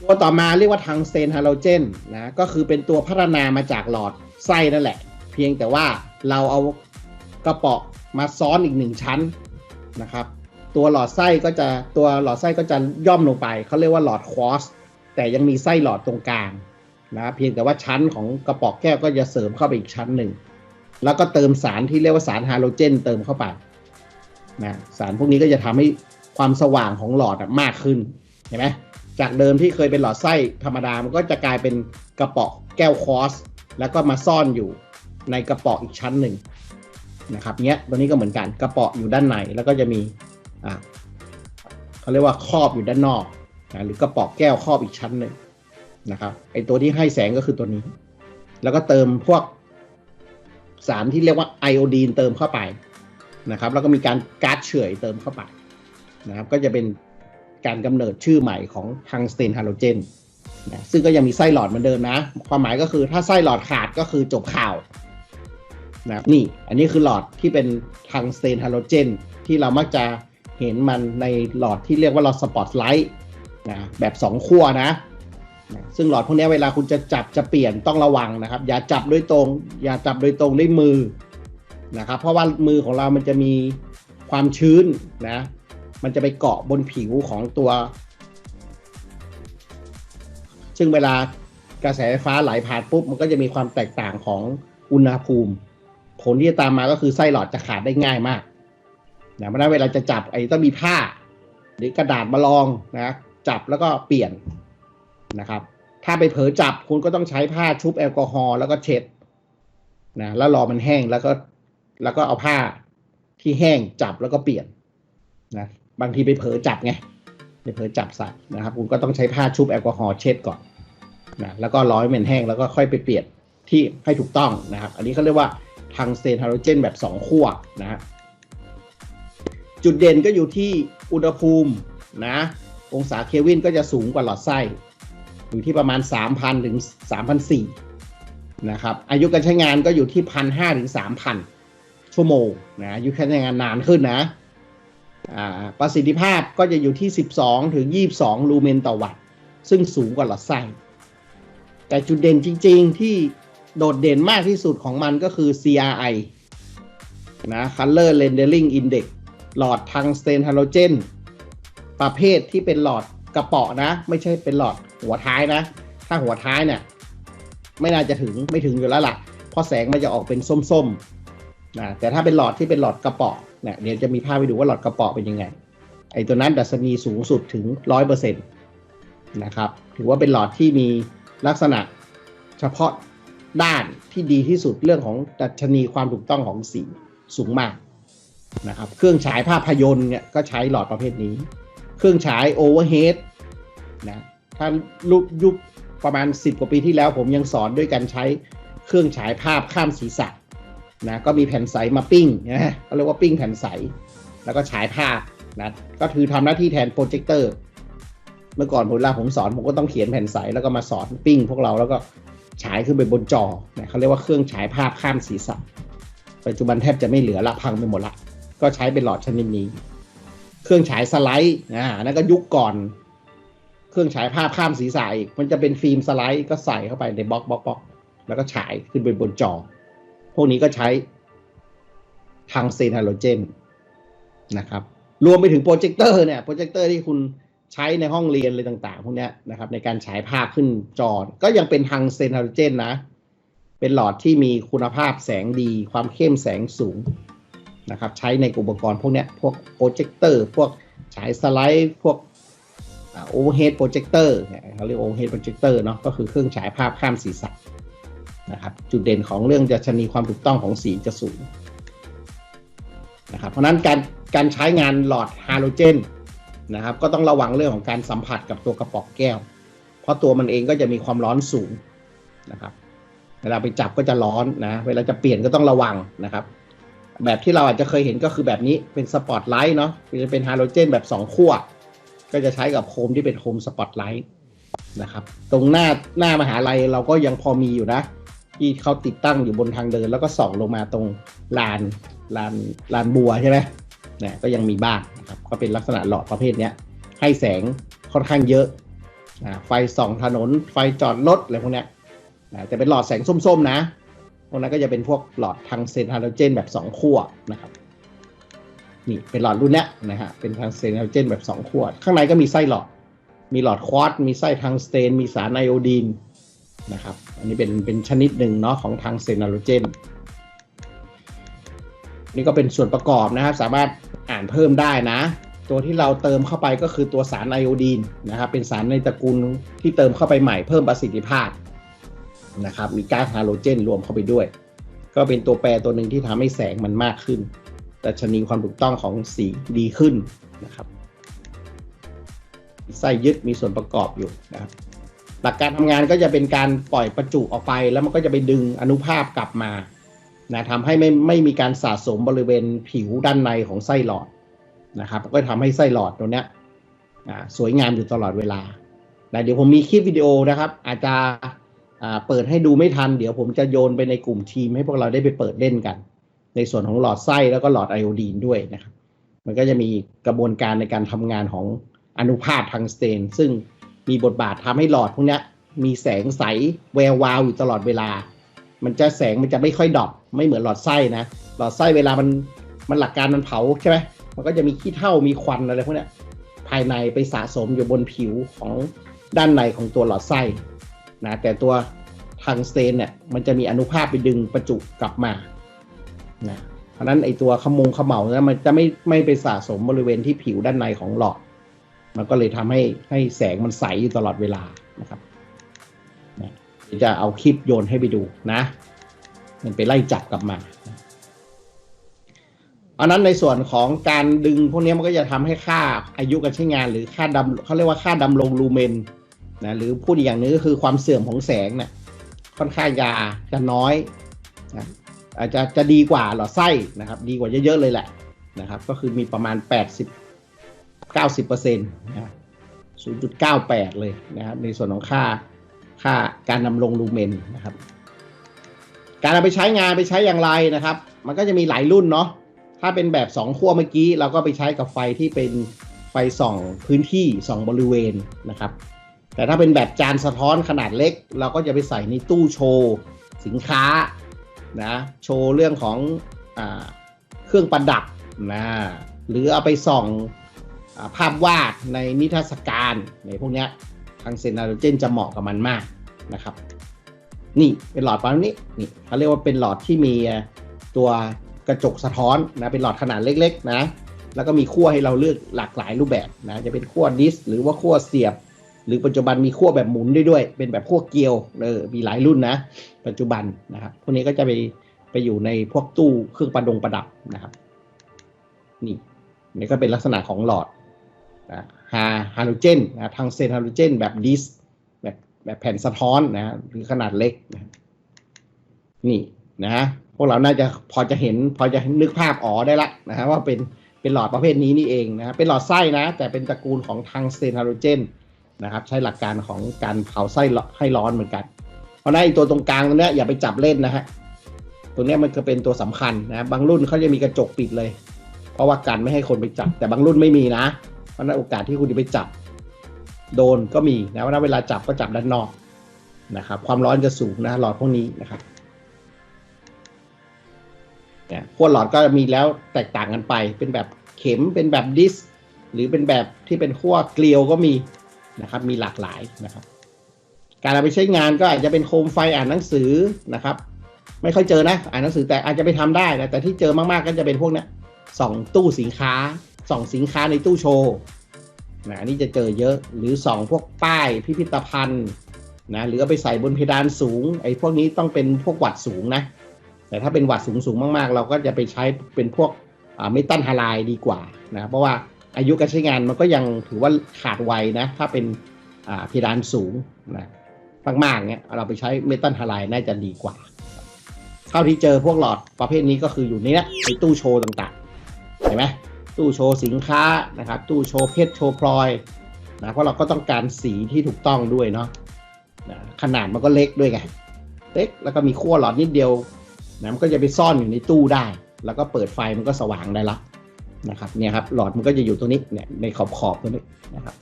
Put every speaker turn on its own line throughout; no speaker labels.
ตัวต่อมาเรียกว่าทางเตนฮาโลเจนนะก็คือเป็นตัวพัฒนามาจากหลอดไส้นั่นแหละ เพียงแต่ว่าเราเอากระเป๋อมาซ้อนอีกหนึ่งชั้นนะครับ ตัวหลอดไส้ก็จะตัวหลอดไส้ก็จะย่อมลงไป เขาเรียกว่าหลอดควอสแต่ยังมีไส้หลอดตรงกลางนะเพียงแต่ว่าชั้นของกระป๋อแก้วก็จะเสริมเข้าไปอีกชั้นหนึ่ง แล้วก็เติมสารที่เรียกว่าสารฮาโลเจน เติมเข้าไปนะสารพวกนี้ก็จะทำให้ความสว่างของหลอดมากขึ้นเห็นไหม จากเดิมที่เคยเป็นหลอดไส้ธรรมดา มันก็จะกลายเป็นกระป๋อแก้วคอส แล้วก็มาซ่อนอยู่ในกระป๋ออีกชั้นหนึ่งนะครับเนี้ยตัวนี้ก็เหมือนกันกระป๋ออยู่ด้านในแล้วก็จะมีอ่าเขาเรียกว่าครอบอยู่ด้านนอกนะหรือกระป๋อแก้วครอบอีกชั้นหนึ่งนะครับไอตัวที่ให้แสงก็คือตัวนี้ แล้วก็เติมพวกสารที่เรียกว่าไอโอดีนเติมเข้าไปนะครับ แล้วก็มีการก๊าซเฉื่อยเติมเข้าไปนะครับ ก็จะเป็น การกำเนิดชื่อใหม่ของทังสเตนฮาโลเจนนะซึ่งก็ยังมีไส้หลอดเหมือนเดิมนะ ความหมายก็คือถ้าไส้หลอดขาดก็คือจบข่าวนะนี่อันนี้คือหลอดที่เป็นทังสเตนฮาโลเจนที่เรามักจะเห็นมันในหลอดที่เรียกว่าหลอดสปอตไลท์นะแบบสองขั้วนะนะซึ่งหลอดพวกนี้เวลาคุณจะจับจะเปลี่ยนต้องระวังนะครับ อย่าจับด้วยตรง อย่าจับโดยตรงด้วยมือนะครับเพราะว่ามือของเรามันจะมีความชื้นนะ มันจะไปเกาะบนผิวของตัว ซึ่งเวลากระแสไฟฟ้าไหลผ่านปุ๊บ มันก็จะมีความแตกต่างของอุณหภูมิ ผลที่จะตามมาก็คือไส้หลอดจะขาดได้ง่ายมากนะเพราะนั้นเวลาจะจับไอ้ต้องมีผ้า หรือกระดาษมาลองนะจับแล้วก็เปลี่ยนนะครับ ถ้าไปเผลอจับคุณก็ต้องใช้ผ้าชุบแอลกอฮอล์แล้วก็เช็ดนะแล้วรอมันแห้งแล้วก็แล้วก็เอาผ้าที่แห้งจับแล้วก็เปลี่ยนนะ บางทีไปเผลอจับไงไปเผลอจับใส่นะครับ คุณก็ต้องใช้ผ้าชุบแอลกอฮอล์เช็ดก่อนนะแล้วก็ร้อยมันแห้งแล้วก็ค่อยไปเปลี่ยนที่ให้ถูกต้องนะครับ อันนี้เขาเรียกว่าทางสเตนฮาโลเจนแบบ 2 ขั้วนะฮะจุดเด่นก็อยู่ที่อุณหภูมินะองศาเคลวินก็จะสูงกว่าหลอดไส้ อยู่ที่ประมาณ 3,000 ถึง3,400นะครับ อายุการใช้งานก็อยู่ที่ 1,500 ถึง 3,000 ชั่วโมงนะอายุการใช้งานนานขึ้นนะ ประสิทธิภาพก็จะอยู่ที่ 12 ถึง 22 ลูเมนต่อวัตต์ซึ่งสูงกว่าหลอดไส้แต่จุดเด่นจริง ๆ ที่โดดเด่นมากที่สุดของมันก็คือ CRI นะ Color Rendering Index หลอดทางสเตนฮาโลเจนประเภทที่เป็นหลอดกระเป๋อนะ ไม่ใช่เป็นหลอดหัวท้ายนะ ถ้าหัวท้ายเนี่ย ไม่น่าจะถึงไม่ถึงอยู่แล้วล่ะ เพราะแสงมันจะออกเป็นส้มๆนะแต่ถ้าเป็นหลอดที่เป็นหลอดกระเป๋อ นี่ยเดี๋ยวจะมีภาพไปดูว่าหลอดกระป๋อเป็นยังไง ไอ้ตัวนั้นดัชนีสูงสุดถึงร้อยเปอร์เซ็นต์นะครับ ถือว่าเป็นหลอดที่มีลักษณะเฉพาะด้านที่ดีที่สุดเรื่องของดัชนีความถูกต้องของสีสูงมากนะครับ เครื่องฉายภาพยนตร์เนี่ยก็ใช้หลอดประเภทนี้ เครื่องฉายโอเวอร์เฮดนะ ถ้าลุยุคประมาณ 10 กว่าปีที่แล้วผมยังสอนด้วยการใช้เครื่องฉายภาพข้ามศีรษะ นะก็มีแผ่นใสมาปิ้งนะเขาเรียกว่าปิ้งแผ่นใส แล้วก็ฉายภาพนะก็คือทำหน้าที่แทนโปรเจคเตอร์ เมื่อก่อนผมเวลาผมสอนผมก็ต้องเขียนแผ่นใสแล้วก็มาสอนปิ้งพวกเราแล้วก็ฉายขึ้นไปบนจอนะเขาเรียกว่าเครื่องฉายภาพข้ามศีรษะ ปัจจุบันแทบจะไม่เหลือละพังไปหมดละ ก็ใช้เป็นหลอดชนิดนี้ เครื่องฉายสไลด์อ่านั่นก็ยุคก่อน เครื่องฉายภาพข้ามศีรษะอีก มันจะเป็นฟิล์มสไลด์ก็ใส่เข้าไปในบล็อกบล็อกบล็อกแล้วก็ฉายขึ้นไปบนจอ พวกนี้ก็ใช้ทางเซนฮาโลเจนนะครับ รวมไปถึงโปรเจคเตอร์เนี่ยโปรเจคเตอร์ที่คุณใช้ในห้องเรียนอะไรต่าง ๆ พวกนี้นะครับ ในการฉายภาพขึ้นจอ ก็ยังเป็นทางเซนฮาโลเจนนะ เป็นหลอดที่มีคุณภาพแสงดี ความเข้มแสงสูงนะครับ ใช้ในอุปกรณ์พวกนี้พวกโปรเจคเตอร์พวกฉายสไลด์พวกโอเวอร์เฮดโปรเจคเตอร์เขาเรียกโอเวอร์เฮดโปรเจคเตอร์เนาะก็คือเครื่องฉายภาพข้ามศีรษะ นะครับจุดเด่นของเรื่องดัชนีความถูกต้องของสีจะสูงนะครับเพราะฉะนั้นการการใช้งานหลอดฮาโลเจนนะครับก็ต้องระวังเรื่องของการสัมผัสกับตัวกระป๋องแก้ว เพราะตัวมันเองก็จะมีความร้อนสูงนะครับเวลาไปจับก็จะร้อนนะเวลาจะเปลี่ยนก็ต้องระวังนะครับ แบบที่เราอาจจะเคยเห็นก็คือแบบนี้เป็นสปอตไลท์เนาะจะเป็นฮาโลเจนแบบ2ขั้วก็จะใช้กับโคมที่เป็นโคมสปอตไลท์นะครับ ตรงหน้าหน้ามหาลัยเราก็ยังพอมีอยู่นะ ที่เขาติดตั้งอยู่บนทางเดิน แล้วก็ส่องลงมาตรงลานลานลานบัวใช่ไหมเนี่ยก็ยังมีบ้างนะครับก็เป็นลักษณะหลอดประเภทเนี้ยให้แสงค่อนข้างเยอะนะไฟส่องถนนไฟจอดรถอะไรพวกเนี้ยนะแต่เป็นหลอดแสงส้มๆนะพวกนั้นก็จะเป็นพวกหลอดทางเซนฮาโลเจนแบบ 2 ขั้วนะครับนี่เป็นหลอดรุ่นเนี้ยนะฮะเป็นทางเซนฮาโลเจนแบบ 2 ขั้วข้างในก็มีไส้หลอด มีหลอดควอตมีไส้ทางสเตน มีสารไอโอดีนนะครับ อันนี้เป็นเป็นชนิดหนึ่งเนาะของทางเซนาโลเจนนี่ก็เป็นส่วนประกอบนะครับ สามารถอ่านเพิ่มได้นะ ตัวที่เราเติมเข้าไปก็คือตัวสารไอโอดีนนะครับ เป็นสารในตระกูลที่เติมเข้าไปใหม่เพิ่มประสิทธิภาพนะครับ มีก๊าซฮาโลเจนรวมเข้าไปด้วย ก็เป็นตัวแปรตัวหนึ่งที่ทำให้แสงมันมากขึ้นแต่ชนีความถูกต้องของสีดีขึ้นนะครับไส้ยึดมีส่วนประกอบอยู่นะครับ หลักการทำงานก็จะเป็นการปล่อยประจุออกไป แล้วมันก็จะไปดึงอนุภาคกลับมานะทำให้ไม่ไม่มีการสะสมบริเวณผิวด้านในของไส้หลอดนะครับ ก็ทำให้ไส้หลอดตัวเนี้ยสวยงามอยู่ตลอดเวลานะเดี๋ยวผมมีคลิปวิดีโอนะครับ อาจจะเปิดให้ดูไม่ทัน เดี๋ยวผมจะโยนไปในกลุ่มทีมให้พวกเราได้ไปเปิดเล่นกัน ในส่วนของหลอดไส้แล้วก็หลอดไอโอดีนด้วยนะครับ มันก็จะมีกระบวนการในการทำงานของอนุภาคทางสเตน ซึ่ง มีบทบาททำให้หลอดพวกนี้มีแสงใสแวววาวอยู่ตลอดเวลา มันจะแสงมันจะไม่ค่อยดรอปไม่เหมือนหลอดไส้นะ หลอดไส้เวลามันมันหลักการมันเผาใช่ไหมมันก็จะมีขี้เถ้ามีควันอะไรพวกนี้ภายในไปสะสมอยู่บนผิวของด้านในของตัวหลอดไส้นะแต่ตัวทางสเตนเนี่ยมันจะมีอนุภาคไปดึงประจุกลับมานะเพราะฉะนั้นไอตัวขมงขมเหลาเนี่ยมันจะไม่ไม่ไปสะสมบริเวณที่ผิวด้านในของหลอด มันก็เลยทำให้ให้แสงมันใสอยู่ตลอดเวลานะครับจะเอาคลิปโยนให้ไปดูนะ มันไปไล่จับกลับมาอันนั้นในส่วนของการดึงพวกนี้มันก็จะทำให้ค่าอายุการใช้งาน หรือค่าดำเขาเรียกว่าค่าดำรงลูเมนนะหรือพูดอีกอย่างนึงก็คือความเสื่อมของแสงเนะ่ยค่อนข้างยาจะน้อยนะอาจจะจะดีกว่าหลอดไส้นะครับ ดีกว่าเยอะๆเลยแหละนะครับ ก็คือมีประมาณ 80 90เปอร์เซ็นต์นะ0.98 เลยนะครับในส่วนของค่าค่าการดำรงลูเมนนะครับ การเอาไปใช้งานไปใช้อย่างไรนะครับ มันก็จะมีหลายรุ่นเนาะถ้าเป็นแบบ 2 ขั้วเมื่อกี้ เราก็ไปใช้กับไฟที่เป็นไฟส่องพื้นที่ส่องบริเวณนะครับ แต่ถ้าเป็นแบบจานสะท้อนขนาดเล็ก เราก็จะไปใส่ในตู้โชว์สินค้านะโชว์เรื่องของอเครื่องประดับนะหรือเอาไปส่อง ภาพวาดในนิทรรศการในพวกนี้ทางเซนนาโรเจนจะเหมาะกับมันมากนะครับ นี่เป็นหลอดประมาณนี้นี่เขาเรียกว่าเป็นหลอดที่มีตัวกระจกสะท้อนนะเป็นหลอดขนาดเล็กๆนะแล้วก็มีขั้วให้เราเลือกหลากหลายรูปแบบนะจะเป็นขั้วดิสหรือว่าขั้วเสียบ หรือปัจจุบันมีขั้วแบบหมุนได้ด้วย เป็นแบบขั้วเกลียวเออมีหลายรุ่นนะ ปัจจุบันนะครับพวกนี้ก็จะไปไปอยู่ในพวกตู้เครื่องประดงประดับนะครับ นี่นี่ก็เป็นลักษณะของหลอด นะฮาฮาโลเจนนะทางเซนฮาโลเจนแบบดิสแบบแบบแผ่นสะท้อนนะหรือขนาดเล็กนะนี่นะพวกเราน่าจะพอจะเห็นพอจะนึกภาพอ๋อได้ละนะฮะว่าเป็นเป็นหลอดประเภทนี้นี่เองนะเป็นหลอดไส้นะ แต่เป็นตระกูลของทางเซนฮาโลเจนนะครับใช้หลักการของการเผาไส้ให้ร้อนเหมือนกัน เพราะนั้นไอตัวตรงกลางตรงเนี้ยอย่าไปจับเล่นนะฮะตรงเนี้ยมันจะเป็นตัวสำคัญนะบางรุ่นเขาจะมีกระจกปิดเลย เพราะว่ากันไม่ให้คนไปจับแต่บางรุ่นไม่มีนะ ราะนั้นโอกาสที่คุณจะไปจับโดนก็มีนะว่าเวลาจับก็จับด้านนอกนะครับ ความร้อนจะสูงนะหลอดพวกนี้นะครับเนี่ยขั้วหลอดก็มีแล้วแตกต่างกันไป เป็นแบบเข็มเป็นแบบดิส หรือเป็นแบบที่เป็นขั้วเกลียวก็มีนะครับ มีหลากหลายนะครับ การเอาไปใช้งานก็อาจจะเป็นโคมไฟอ่านหนังสือนะครับ ไม่ค่อยเจอนะ อ่านหนังสือแต่อาจจะไปทำได้นะแต่ที่เจอมากๆก็จะเป็นพวกนี้ส่องตู้สินค้า ส่องสินค้าในตู้โชว์นะอันนี้จะเจอเยอะหรือส่องพวกป้ายพิพิธภัณฑ์นะหรือเอาไปใส่บนเพดานสูงไอ้พวกนี้ต้องเป็นพวกวัดสูงนะ แต่ถ้าเป็นวัดสูงสูงมากๆ เราก็จะไปใช้เป็นพวกเมตัลฮาไลดีกว่านะเพราะว่าอายุการใช้งานมันก็ยังถือว่าขาดไวนะถ้าเป็นเพดานสูงนะมากๆเนี้ยเราไปใช้เมตัลฮาไลน่าจะดีกว่าเท่าที่เจอพวกหลอดประเภทนี้ก็คืออยู่ในเนี้ในตู้โชว์ต่างๆเห็นไหม ตู้โชว์สินค้านะครับ ตู้โชว์เพชรโชว์พลอยนะเพราะเราก็ต้องการสีที่ถูกต้องด้วยเนาะนะขนาดมันก็เล็กด้วยไงเล็กแล้วก็มีขั้วหลอดนิดเดียวนะมันก็จะไปซ่อนอยู่ในตู้ได้ แล้วก็เปิดไฟมันก็สว่างได้ละนะครับเนี่ยครับหลอดมันก็จะอยู่ตรงนี้เนี่ยในขอบขอบๆตรงนี้นะครับ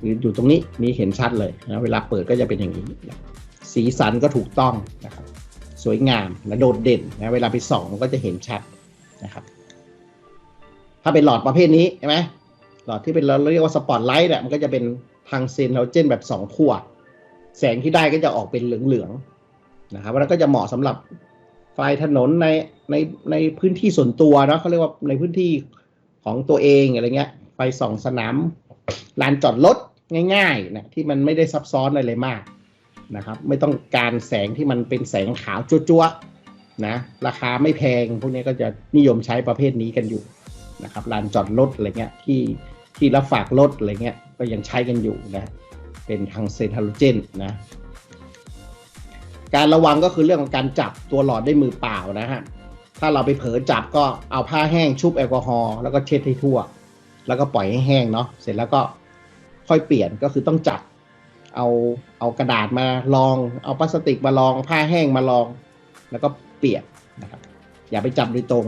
หรืออยู่ตรงนี้นี่เห็นชัดเลยนะเวลาเปิดก็จะเป็นอย่างนี้ สีสันก็ถูกต้องนะครับ สวยงามและโดดเด่นนะเวลาไปส่องมันก็จะเห็นชัดนะครับ ถ้าเป็นหลอดประเภทนี้ใช่ไหมหลอดที่เป็นเราเรียกว่าสปอตไลท์เนี่ยมันก็จะเป็นทางเซนโฮเจนแบบสองขั้วแสงที่ได้ก็จะออกเป็นเหลืองๆนะครับแล้วก็จะเหมาะสำหรับไฟถนนในในในพื้นที่ส่วนตัวนะเขาเรียกว่าในพื้นที่ของตัวเองอะไรเงี้ย ไฟส่องสนามลานจอดรถง่ายๆนะที่มันไม่ได้ซับซ้อนอะไรมากนะครับ ไม่ต้องการแสงที่มันเป็นแสงขาวจั๊วๆนะ ราคาไม่แพงพวกนี้ก็จะนิยมใช้ประเภทนี้กันอยู่ นะครับลานจอดรถอะไรเงี้ยที่ที่รับฝากรถอะไรเงี้ยก็ยังใช้กันอยู่นะเป็นทางเซนฮาโลเจนนะการระวังก็คือเรื่องของการจับตัวหลอดด้วยมือเปล่านะฮะถ้าเราไปเผลอจับก็เอาผ้าแห้งชุบแอลกอฮอล์แล้วก็เช็ดให้ทั่ว แล้วก็ปล่อยให้แห้งเนาะเสร็จแล้วก็ค่อยเปลี่ยนก็คือต้องจับเอาเอากระดาษมาลอง เอาพลาสติกมาลองผ้าแห้งมาลอง แล้วก็เปลี่ยนนะครับอย่าไปจับโดยตรง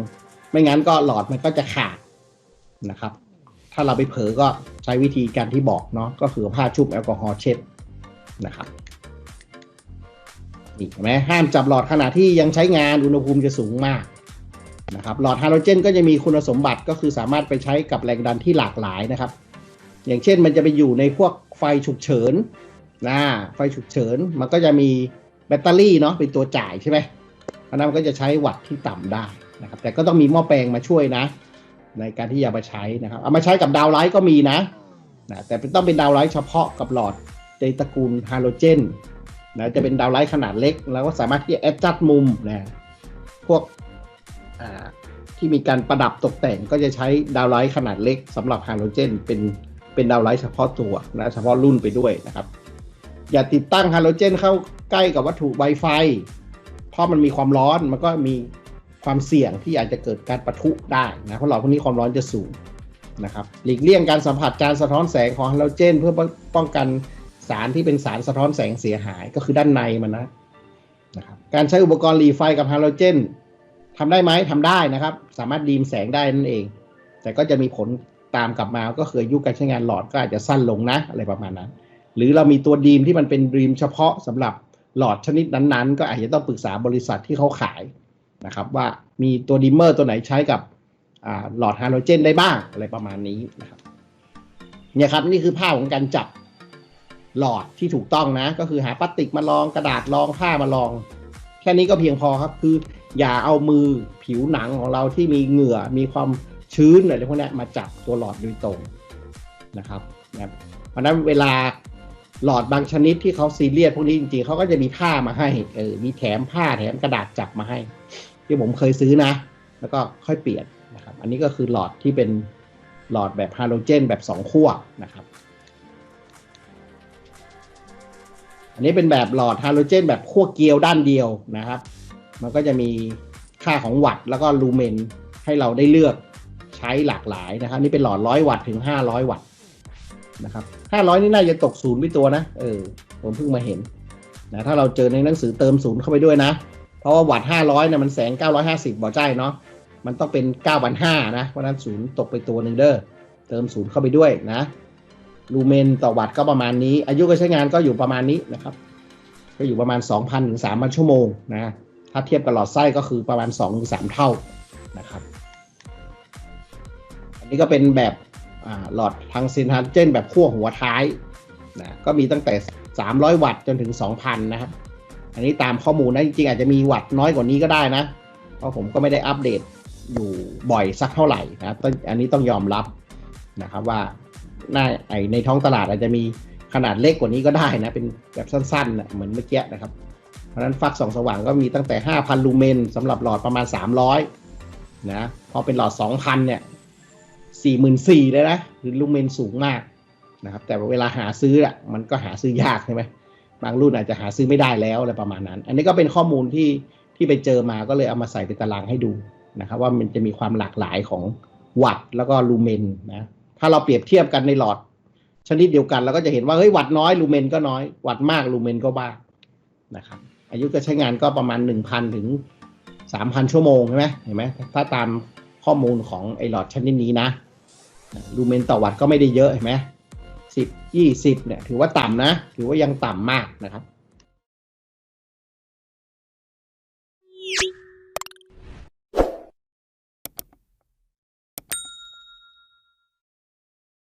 ไม่งั้นก็หลอดมันก็จะขาดนะครับ ถ้าเราไปเผลอก็ใช้วิธีการที่บอกเนาะก็คือผ้าชุบแอลกอฮอล์เช็ดนะครับนี่เห็นไหมห้ามจับหลอดขณะที่ยังใช้งานอุณหภูมิจะสูงมากนะครับหลอดฮาโลเจนก็จะมีคุณสมบัติก็คือสามารถไปใช้กับแรงดันที่หลากหลายนะครับ อย่างเช่นมันจะไปอยู่ในพวกไฟฉุกเฉินนะไฟฉุกเฉินมันก็จะมีแบตเตอรี่เนาะเป็นตัวจ่ายใช่ไหมเพราะนั้นมันก็จะใช้วัตต์ที่ต่ำได้ นะครับแต่ก็ต้องมีหม้อแปลงมาช่วยนะ ในการที่จะมาใช้นะครับเอามาใช้กับดาวไลท์ก็มีนะนะแต่ต้องเป็นดาวไลท์เฉพาะกับหลอดในตระกูลฮาโลเจนนะจะเป็นดาวไลท์ขนาดเล็ก แล้วก็สามารถที่จะแอดจัดมุมนะพวกที่มีการประดับตกแต่งก็จะใช้ดาวไลท์ขนาดเล็กสำหรับฮาโลเจนเป็นเป็นดาวไลท์เฉพาะตัวนะเฉพาะรุ่นไปด้วยนะครับ อย่าติดตั้งฮาโลเจนเข้าใกล้กับวัตถุ Wi-Fi เพราะมันมีความร้อนมันก็มี ความเสี่ยงที่อาจจะเกิดการปะทุได้นะเพราะหลอดพวกนี้ความร้อนจะสูงนะครับหลีกเลี่ยงการสัมผัสการสะท้อนแสงของฮาโลเจน เพื่อป้องกันสารที่เป็นสารสะท้อนแสงเสียหายก็คือด้านในมันนะนะครับการใช้อุปกรณ์หลีไฟกับฮาโลเจนทำได้ไหมทำได้นะครับ สามารถดีมแสงได้นั่นเอง แต่ก็จะมีผลตามกลับมาก็คือยุคการใช้งานหลอดก็อาจจะสั้นลงนะอะไรประมาณนั้น หรือเรามีตัวดีมที่มันเป็นดีมเฉพาะสำหรับหลอดชนิดนั้นๆ ก็อาจจะต้องปรึกษาบริษัทที่เขาขาย นะครับว่ามีตัวดิมเมอร์ตัวไหนใช้กับหลอดฮาโลเจนได้บ้างอะไรประมาณนี้นะครับเนี่ยครับนี่คือภาพของการจับหลอดที่ถูกต้องนะ ก็คือหาพลาสติกมาลองกระดาษลองผ้ามาลอง แค่นี้ก็เพียงพอครับคืออย่าเอามือผิวหนังของเราที่มีเหงื่อมีความชื้นอะไรพวกนี้มาจับตัวหลอดโดยตรงนะครับนะครับเพราะฉะนั้นเวลาหลอดบางชนิดที่เขาซีเรียสพวกนี้จริงๆเขาก็จะมีผ้ามาให้เออมีแถมผ้าแถมกระดาษจับมาให้ ที่ผมเคยซื้อนะ แล้วก็ค่อยเปลี่ยนนะครับ อันนี้ก็คือหลอดที่เป็นหลอดแบบฮาโลเจนแบบสองขั้วนะครับ อันนี้เป็นแบบหลอดฮาโลเจนแบบขั้วเกลียวด้านเดียวนะครับ มันก็จะมีค่าของวัตต์แล้วก็ลูเมนให้เราได้เลือกใช้หลากหลายนะครับ นี่เป็นหลอดร้อยวัตต์ถึงห้าร้อยวัตต์นะครับห้าร้อยนี่น่าจะตกศูนย์ไปตัวนะ เออ ผมเพิ่งมาเห็นนะ ถ้าเราเจอในหนังสือเติมศูนย์เข้าไปด้วยนะ เพราะว่าวัตต์ห้าร้อยเนี่ยมันแสงเก้าร้อยห้าสิบบอใจเนาะมันต้องเป็นเก้าพันห้านะ เพราะนั้นศูนย์ตกไปตัวหนึ่งเด้อเติมศูนย์เข้าไปด้วยนะลูเมนต่อวัตต์ก็ประมาณนี้ อายุการใช้งานก็อยู่ประมาณนี้นะครับ ก็อยู่ประมาณ 2,000ถึง3,000 ชั่วโมงนะถ้าเทียบกับหลอดไส้ก็คือประมาณ2ถึง3เท่านะครับ อันนี้ก็เป็นแบบหลอดทางซินฮันเจนแบบขั้วหัวท้ายนะก็มีตั้งแต่ 300 วัตต์จนถึง 2,000 นะครับ อันนี้ตามข้อมูลนะจริงๆอาจจะมีวัตต์น้อยกว่านี้ก็ได้นะ เพราะผมก็ไม่ได้อัปเดตอยู่บ่อยสักเท่าไหร่นะต้องอันนี้ต้องยอมรับนะครับว่าหน้าไอในท้องตลาดอาจจะมีขนาดเล็กกว่านี้ก็ได้นะ เป็นแบบสั้นๆนะเหมือนเมื่อกี้นะครับ เพราะนั้นฟักสองสว่างก็มีตั้งแต่ 5,000 ลูเมนสำหรับหลอดประมาณ 300 นะ พอเป็นหลอด 2,000 เนี่ย 44,000เลยนะหรือลูเมนสูงมากนะครับ แต่เวลาหาซื้ออะมันก็หาซื้อยากใช่ไหม บางรุ่นอาจจะหาซื้อไม่ได้แล้วอะไรประมาณนั้น อันนี้ก็เป็นข้อมูลที่ที่ไปเจอมาก็เลยเอามาใส่เป็นตารางให้ดูนะครับ ว่ามันจะมีความหลากหลายของวัตต์แล้วก็ลูเมนนะถ้าเราเปรียบเทียบกันในหลอด ชนิดเดียวกันเราก็จะเห็นว่าเฮ้ยวัดน้อยลูเมนก็น้อยวัดมากลูเมนก็บ้างนะครับอายุการใช้งานก็ประมาณหนึ่งพันถึงสามพันชั่วโมงใช่ไหมเห็นไหมถ้าตามข้อมูลของไอหลอดชนิดนี้นะลูเมนต่อวัตต์ก็ไม่ได้เยอะเห็นไหม สิบยี่สิบเนี่ยถือว่าต่ำนะ ถือว่ายังต่ำมากนะครับ